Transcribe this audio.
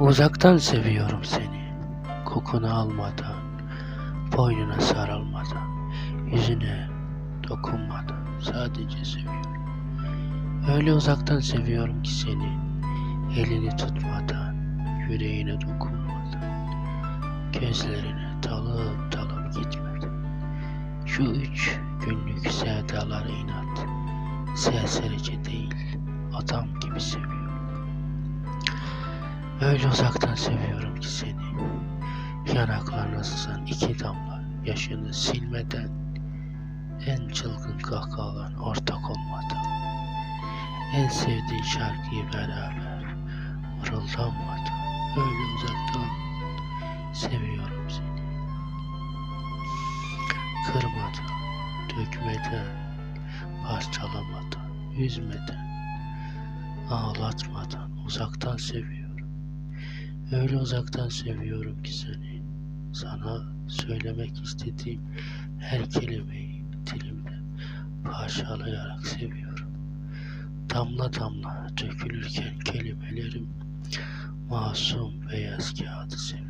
Uzaktan seviyorum seni. Kokunu almadan, boynuna sarılmadan, yüzüne dokunmadan sadece seviyorum. Öyle uzaktan seviyorum ki seni. Elini tutmadan, yüreğine dokunmadan, gözlerine dalıp dalıp gitmeden. Şu üç günlük sevdalara inat. Serserice değil, adam gibi seviyorum. Öyle uzaktan seviyorum ki seni. Yanaklarına sızan iki damla yaşını silmeden, en çılgın kahkahalan ortak olmadan, en sevdiğin şarkıyı beraber mırıldanmadan, öyle uzaktan seviyorum seni. Kırmadan, dökmeden, parçalamadan, üzmeden, ağlatmadan uzaktan seviyorum. Öyle uzaktan seviyorum ki seni. Sana söylemek istediğim her kelimeyi dilimde parçalayarak seviyorum. Damla damla dökülürken kelimelerim masum beyaz kağıdı seviyorum.